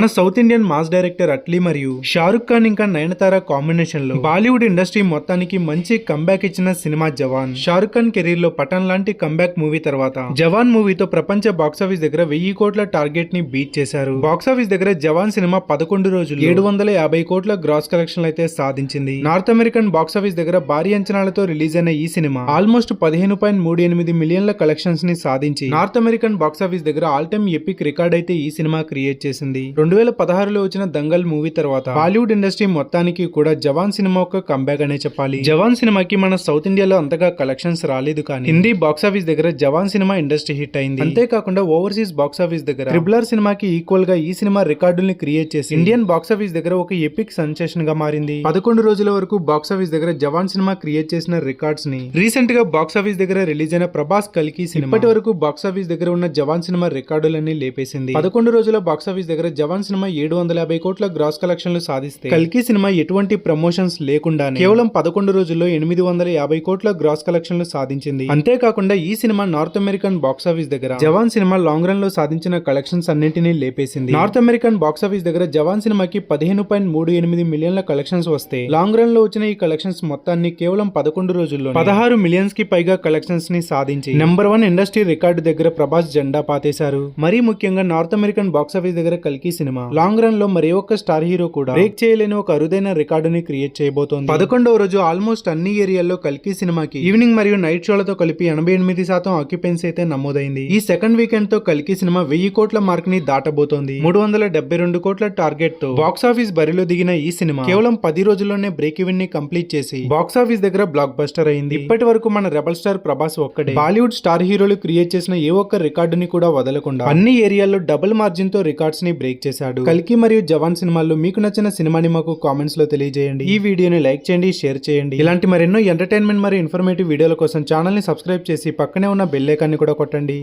మన south Indian mass director Atlee మరియు షారుఖ్ ఖాన్ ఇంకా నయనతార కాంబినేషన్లో బాలీవుడ్ ఇండస్ట్రీ మొత్తానికి మంచి కంబ్యాక్ ఇచ్చిన సినిమా జవాన్. షారుఖ్ ఖాన్ కెరీర్లో పఠాన్ లాంటి కంబ్యాక్ మూవీ తర్వాత జవాన్ మూవీతో ప్రపంచ బాక్సాఫీస్ దగ్గర వెయ్యి కోట్ల టార్గెట్ని బీట్ చేశారు. బాక్సాఫీస్ దగ్గర జవాన్ సినిమా పదకొండు రోజులు ఏడు వందల యాభై కోట్ల గ్రాస్ కలెక్షన్లు అయితే సాధించింది. నార్త్ అమెరికన్ బాక్సాఫీస్ దగ్గర భారీ అంచనాలతో రిలీజ్ అయిన ఈ సినిమా ఆల్మోస్ట్ పదిహేను పాయింట్ మూడు ఎనిమిది మిలియన్ల కలెక్షన్స్ని సాధించి నార్త్ అమెరికన్ బాక్సాఫీస్ దగ్గర ఆల్ టైమ్ ఎపిక్ రికార్డ్ అయితే ఈ సినిమా క్రియేట్ చేసింది. రెండు వేల పదహారులో వచ్చిన దంగల్ మూవీ తర్వాత బాలీవుడ్ ఇండస్ట్రీ మొత్తానికి కూడా జవాన్ సినిమా ఒక కంబ్యాక్ అనే చెప్పాలి. జవాన్ సినిమాకి మన సౌత్ ఇండియాలో అంతగా కలెక్షన్స్ రాలేదు కానీ హిందీ బాక్సాఫీస్ దగ్గర జవాన్ సినిమా ఇండస్ట్రీ హిట్ అయింది. అంతేకాకుండా ఓవర్సీస్ బాక్సాఫీస్ దగ్గర ట్రిబులర్ సినిమాకి ఈక్వల్గా ఈ సినిమా రికార్డుల్ని క్రియేట్ చేసి ఇండియన్ బాక్సాఫీస్ దగ్గర ఒక ఎపిక్ సెన్సేషన్గా మారింది. పదకొండు రోజుల వరకు బాక్సాఫీస్ దగ్గర జవాన్ సినిమా క్రియేట్ చేసిన రికార్డ్స్ని రీసెంట్గా బాక్సాఫీస్ దగ్గర రిలీజ్ అయిన ప్రభాస్ కల్కి సినిమా. ఇప్పటి వరకు బాక్సాఫీస్ దగ్గర ఉన్న జవాన్ సినిమా రికార్డులన్నీ లేపేసింది. పదకొండు రోజుల బాక్సాఫీస్ దగ్గర జవాన్ సినిమా ఏడు వందల యాభై కోట్ల గ్రాస్ కలెక్షన్లు సాధిస్తే కల్కి సినిమా ఎటువంటి ప్రమోషన్స్ లేకుండా కేవలం పదకొండు రోజుల్లో ఎనిమిది వందల యాభై కోట్ల గ్రాస్ కలెక్షన్లు సాధించింది. అంతేకాకుండా ఈ సినిమా నార్త్ అమెరికన్ బాక్సాఫీస్ దగ్గర జవాన్ సినిమా లాంగ్ రన్లో సాధించిన కలెక్షన్స్ అన్నింటినీ లేపేసింది. నార్త్ అమెరికన్ బాక్సాఫీస్ దగ్గర జవాన్ సినిమాకి పదిహేను పాయింట్ మూడు ఎనిమిది మిలియన్ల కలెక్షన్స్ వస్తే లాంగ్ రన్లో వచ్చిన ఈ కలెక్షన్స్ మొత్తాన్ని కేవలం పదకొండు రోజుల్లో పదహారు మిలియన్స్కి పైగా కలెక్షన్స్ని సాధించి నెంబర్ వన్ ఇండస్ట్రీ రికార్డు దగ్గర ప్రభాస్ జెండా పాతేశారు. మరీ ముఖ్యంగా నార్త్ అమెరికన్ బాక్సాఫీస్ దగ్గర కల్కి సినిమా. లాంగ్ రన్లో మరి ఒక్క స్టార్ హీరో కూడా బ్రేక్ చేయలేని ఒక అరుదైన రికార్డుని క్రియేట్ చేయబోతోంది. పదకొండవ రోజు ఆల్మోస్ట్ అన్ని ఏరియాల్లో కల్కి సినిమాకి ఈవినింగ్ మరియు నైట్ షోలతో కలిపి ఎనభై ఎనిమిది శాతం ఆక్యుపెన్సీ అయితే నమోదైంది. ఈ సెకండ్ వీకెండ్తో కల్కి సినిమా వెయ్యి కోట్ల మార్క్ని దాటబోతోంది. మూడు వందల డెబ్బై రెండు కోట్ల టార్గెట్తో బాక్సాఫీస్ బరిలో దిగిన ఈ సినిమా కేవలం పది రోజుల్లోనే బ్రేక్ ఈవెన్ని కంప్లీట్ చేసి బాక్సాఫీస్ దగ్గర బ్లాక్ బస్టర్ అయింది. ఇప్పటి వరకు మన రెబల్ స్టార్ ప్రభాస్ ఒక్కడే. బాలీవుడ్ స్టార్ హీరోలు క్రియేట్ చేసిన ఏ ఒక్క రికార్డుని కూడా వదలకుండా అన్ని ఏరియాల్లో డబుల్ మార్జిన్తో రికార్డ్స్ని బ్రేక్ చేశాడు. కల్కి మరియు జవాన్ సినిమాల్లో మీకు నచ్చిన సినిమాని మాకు కామెంట్స్లో తెలియజేయండి. ఈ వీడియోని లైక్ చేయండి షేర్ చేయండి. ఇలాంటి మరెన్నో ఎంటర్టైన్మెంట్ మరియు ఇన్ఫర్మేటివ్ వీడియోల కోసం ఛానల్ని సబ్స్క్రైబ్ చేసి పక్కనే ఉన్న బెల్ ఐకాన్ని కూడా కొట్టండి.